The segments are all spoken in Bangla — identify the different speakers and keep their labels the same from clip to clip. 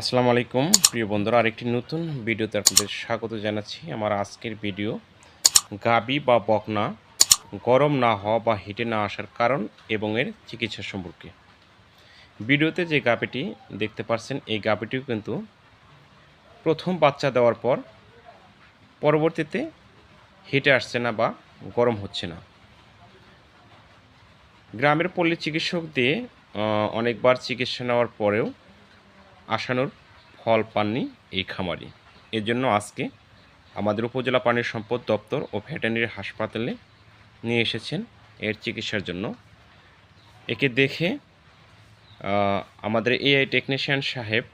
Speaker 1: আসসালামু আলাইকুম, প্রিয় বন্ধুরা। আরেকটি নতুন ভিডিওতে আপনাদের স্বাগত জানাচ্ছি। আমার আজকের ভিডিও গাবি বা বকনা, গরম না হওয়া বা হিটে না আসার কারণ এবং এর চিকিৎসা সম্পর্কে। ভিডিওতে যে গাবিটি দেখতে পাচ্ছেন, এই গাবিটিও কিন্তু প্রথম বাচ্চা দেওয়ার পর পরবর্তীতে হিটে আসছে না বা গরম হচ্ছে না। গ্রামের পল্লী চিকিৎসক দিয়ে অনেকবার চিকিৎসা নেওয়ার পরেও আসানোর ফল পাননি এই খামারি। এর জন্য আজকে আমাদের উপজেলা পানির সম্পদ দপ্তর ও ভেটেরিনারি হাসপাতালে নিয়ে এসেছেন। এর চিকিৎসার জন্য। একে দেখে আমাদের এআই টেকনিশিয়ান সাহেব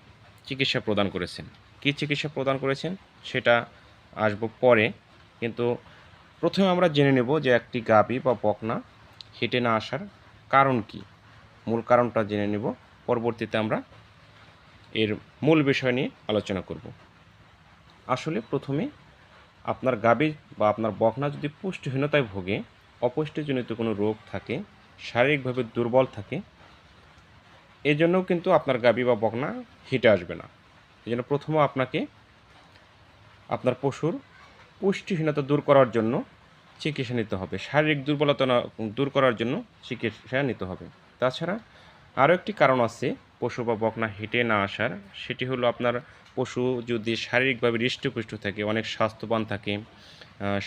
Speaker 1: চিকিৎসা প্রদান করেছেন। কী চিকিৎসা প্রদান করেছেন সেটা আসব পরে, কিন্তু প্রথমে আমরা জেনে নেব যে একটি গাবি বা বকনা হেঁটে না আসার কারণ কি। মূল কারণটা জেনে নেব। পরবর্তীতে আমরা এর মূল বিষয় নিয়ে আলোচনা করব। আসলে প্রথমে আপনার গাভী বা আপনার বকনা যদি পুষ্টিহীনতায় ভোগে, অপুষ্টিজনিত কোনো রোগ থাকে, শারীরিকভাবে দুর্বল থাকে, এজন্যও কিন্তু আপনার গাভী বা বকনা হিটে আসবে না। এই জন্য প্রথমে আপনাকে আপনার পশুর পুষ্টিহীনতা দূর করার জন্য চিকিৎসা নিতে হবে। শারীরিক দুর্বলতা দূর করার জন্য চিকিৎসা নিতে হবে। তাছাড়া আরও একটি কারণ আছে, পশু বা বকনা হেঁটে না আসার। সেটি হলো আপনার পশু যদি শারীরিকভাবে হৃষ্টপুষ্ট থাকে, অনেক স্বাস্থ্যবান থাকে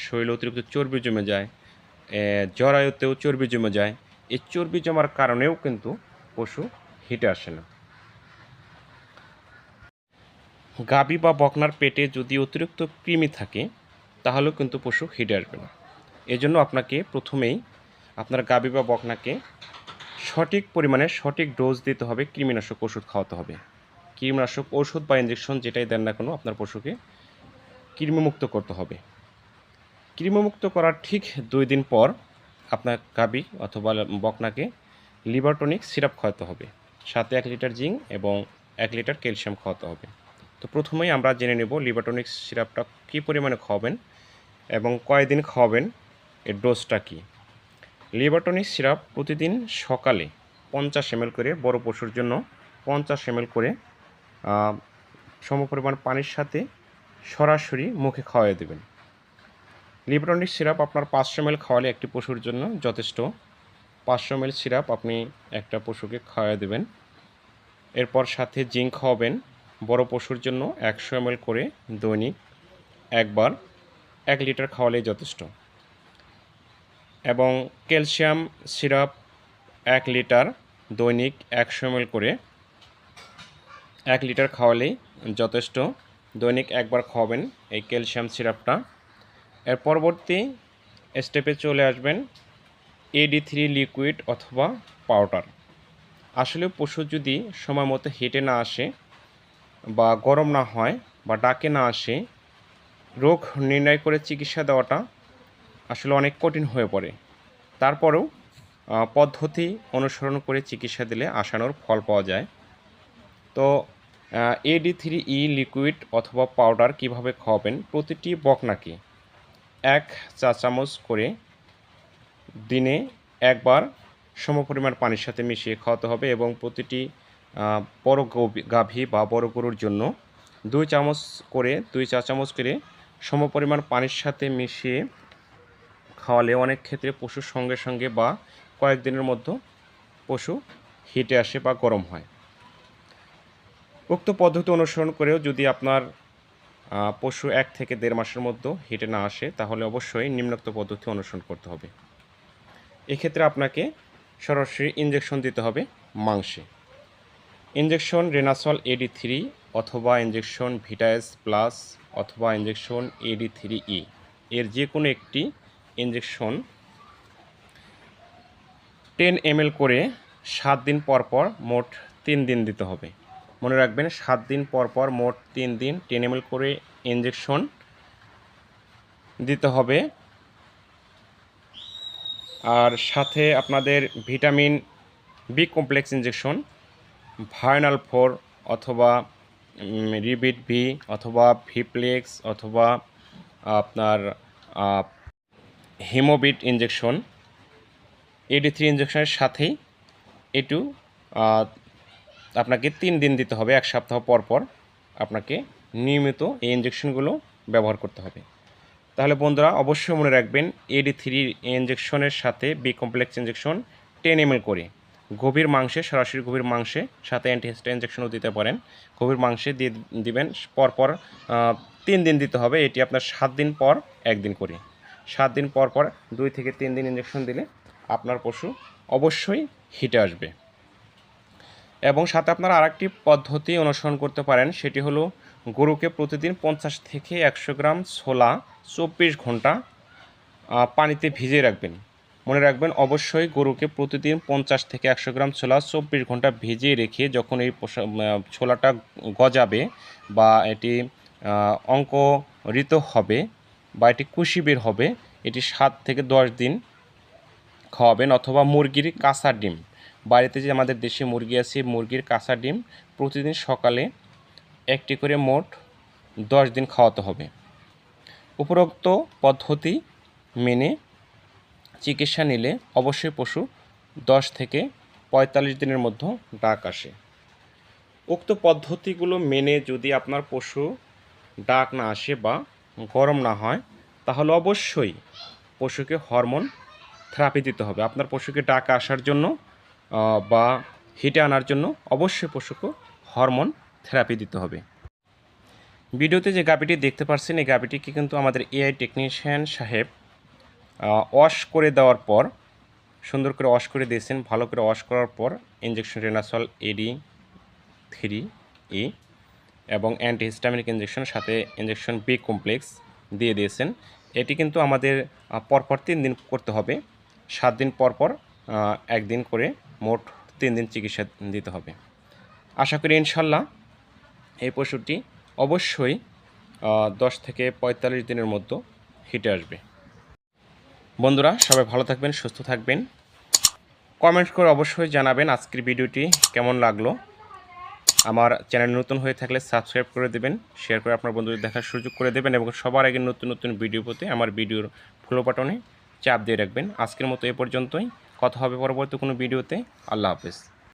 Speaker 1: শরীরে অতিরিক্ত চর্বি জমে যায় জরায়ুতেও চর্বি জমে যায়, এই চর্বি জমার কারণেও কিন্তু পশু হেঁটে আসে না। গাবি বা বকনার পেটে যদি অতিরিক্ত কৃমি থাকে, তাহলেও কিন্তু পশু হেঁটে আসবে না। এজন্য আপনাকে প্রথমেই আপনার গাবি বা বকনাকে সঠিক পরিমাণে সঠিক ডোজ দিতে হবে, কৃমিনাশক ওষুধ খাওয়াতে হবে। কৃমিনাশক ওষুধ বা ইঞ্জেকশন যেটাই দেন না কোনো, আপনার পশুকে কৃমিমুক্ত করতে হবে। কৃমিমুক্ত করার ঠিক দুই দিন পর আপনার গাবি অথবা বকনাকে লিভারটনিক সিরাপ খাওয়াতে হবে। সাথে এক লিটার জিঙ্ক এবং এক লিটার ক্যালসিয়াম খাওয়াতে হবে। তো প্রথমেই আমরা জেনে নেব লিভারটনিক সিরাপটা কী পরিমাণে খাওয়াবেন এবং কয়দিন খাওয়াবেন, এর ডোজটা কী। লিভারটনিক সিরাপ প্রতিদিন সকালে পঞ্চাশ এমএল করে বড় পশুর জন্য পঞ্চাশ এমএল করে সমপরিমাণ পানির সাথে সরাসরি মুখে খাওয়াই দেবেন। লিভারটনিক সিরাপ আপনার পাঁচশো এমএল খাওয়ালে একটি পশুর জন্য যথেষ্ট। পাঁচশো এমএল সিরাপ আপনি একটা পশুকে খাওয়াই দেবেন। এরপর সাথে জিঙ্ক খাওয়াবেন। বড় পশুর জন্য একশো এমএল করে দৈনিক একবার এক লিটার খাওয়ালেই যথেষ্ট। এবং ক্যালসিয়াম সিরাপ এক লিটার দৈনিক একশো এমএল করে এক লিটার খাওয়ালেই যথেষ্ট। দৈনিক একবার খাওয়াবেন এই ক্যালসিয়াম সিরাপটা। এর পরবর্তী স্টেপে চলে আসবেন এডি থ্রি লিকুইড অথবা পাউডার আসলে পশু যদি সময় মতো হেঁটে না আসে বা গরম না হয় বা ডাকে না আসে, রোগ নির্ণয় করে চিকিৎসা দেওয়াটা আসলে অনেক কঠিন হয়ে পড়ে। তারপরেও পদ্ধতি অনুসরণ করে চিকিৎসা দিলে আসানোর ফল পাওয়া যায়। তো এডি থ্রি ই লিকুইড অথবা পাউডার কীভাবে খাওয়াবেন, প্রতিটি বকনাকে এক চা চামচ করে দিনে একবার সমপরিমাণ পানির সাথে মিশিয়ে খাওয়াতে হবে এবং প্রতিটি বড় গাভী বা বড় গরুর জন্য দুই চামচ করে, দুই চা চামচ করে সমপরিমাণ পানির সাথে মিশিয়ে খাওয়ালে অনেক ক্ষেত্রে পশুর সঙ্গে সঙ্গে বা কয়েকদিনের মধ্যে পশু হিটে আসে বা গরম হয়। উক্ত পদ্ধতি অনুসরণ করেও যদি আপনার পশু এক থেকে দেড় মাসের মধ্যে হিটে না আসে, তাহলে অবশ্যই নিম্নোক্ত পদ্ধতি অনুসরণ করতে হবে। এক্ষেত্রে আপনাকে সরাসরি ইঞ্জেকশন দিতে হবে মাংসে। ইঞ্জেকশন রেনাসল এডি থ্রি অথবা ইঞ্জেকশন ভিটাএস প্লাস অথবা ইঞ্জেকশন এডি থ্রি ই এর যে কোনো একটি ইঞ্জেকশন টেন এমএল করে সাত দিন পর পর মোট তিন দিন দিতে হবে। মনে রাখবেন, সাত দিন পর পর মোট তিন দিন টেন এমএল করে ইঞ্জেকশন দিতে হবে। আর সাথে আপনাদের ভিটামিন বি কমপ্লেক্স ইঞ্জেকশন ভায়নাল ফোর অথবা রিবিট ভি অথবা ভিপ্লেক্স অথবা আপনার হিমোবিট ইঞ্জেকশন এডি থ্রি ইঞ্জেকশনের সাথেই একটু আপনাকে তিন দিন দিতে হবে, এক সপ্তাহ পর পর আপনাকে নিয়মিত এই ইঞ্জেকশনগুলো ব্যবহার করতে হবে। তাহলে বন্ধুরা, অবশ্যই মনে রাখবেন এডি থ্রির ইঞ্জেকশনের সাথে B complex injection ten M করে। গভীর মাংসে, সরাসরি গভীর মাংসে সাথে অ্যান্টিহিস্টা ইঞ্জেকশনও দিতে পারেন। গভীর মাংসে দিয়ে দিবেন পরপর তিন দিন দিতে হবে, এটি আপনার সাত দিন পর একদিন করে। সাত দিন পর পর দুই থেকে তিন দিন ইঞ্জেকশন দিলে আপনার পশু অবশ্যই হিটে আসবে। এবং সাথে আপনারা আরেকটি পদ্ধতি অনুসরণ করতে পারেন, সেটি হলো গরুকে প্রতিদিন পঞ্চাশ থেকে একশো গ্রাম ছোলা চব্বিশ ঘণ্টা পানিতে ভিজিয়ে রাখবেন। মনে রাখবেন, অবশ্যই গরুকে প্রতিদিন পঞ্চাশ থেকে একশো গ্রাম ছোলা চব্বিশ ঘণ্টা ভিজিয়ে রেখে যখন এই ছোলাটা গজাবে বা এটি অঙ্করিত হবে বা এটি কুশি বের হবে, এটি সাত থেকে দশ দিন খাওয়াবেন অথবা মুরগির কাঁচা ডিম। বাড়িতে যে আমাদের দেশে মুরগি আছে, মুরগির কাঁচা ডিম প্রতিদিন সকালে একটি করে মোট দশ দিন খাওয়াতে হবে। উপরোক্ত পদ্ধতি মেনে চিকিৎসা নিলে অবশ্যই পশু দশ থেকে পঁয়তাল্লিশ দিনের মধ্যে ডাক আসে। উক্ত পদ্ধতিগুলো মেনে যদি আপনার পশু ডাক না আসে বা গরম না হয়, তাহলে অবশ্যই পশুকে হরমোন থেরাপি দিতে হবে। আপনার পশুকে ডাক আসার জন্য বা হিটে আনার জন্য অবশ্যই পশুকে হরমোন থেরাপি দিতে হবে। ভিডিওতে যে গাবিটি দেখতে পাচ্ছেন এই গাবিটিকে কিন্তু আমাদের এআই টেকনিশিয়ান সাহেব ওয়াশ করে দেওয়ার পর, সুন্দর করে ওয়াশ করে দিয়েছেন, ভালো করে ওয়াশ করার পর injection Renasol AD three E এবং অ্যান্টিহিস্টামিনিক ইঞ্জেকশন সাথে ইঞ্জেকশন বি কমপ্লেক্স দিয়ে দিয়েছেন। এটি কিন্তু আমাদের পরপর তিন দিন করতে হবে। সাত দিন পর পর একদিন করে মোট তিন দিন চিকিৎসা দিতে হবে। আশা করি ইনশাল্লাহ এই পশুটি অবশ্যই দশ থেকে পঁয়তাল্লিশ দিনের মধ্যে হিটে আসবে। বন্ধুরা, সবাই ভালো থাকবেন, সুস্থ থাকবেন। কমেন্ট করে অবশ্যই জানাবেন আজকের ভিডিওটি কেমন লাগল। আমার চ্যানেল নতুন হয়ে থাকলে সাবস্ক্রাইব করে দেবেন শেয়ার করে আপনার বন্ধুদের দেখার সুযোগ করে দেবেন এবং সবার আগে নতুন নতুন ভিডিও পেতে আমার ভিডিওর ফলো বাটনে চাপ দিয়ে রাখবেন। আজকের মতো এ পর্যন্তই। কথা হবে পরবর্তী কোনো ভিডিওতে আল্লাহ হাফেজ।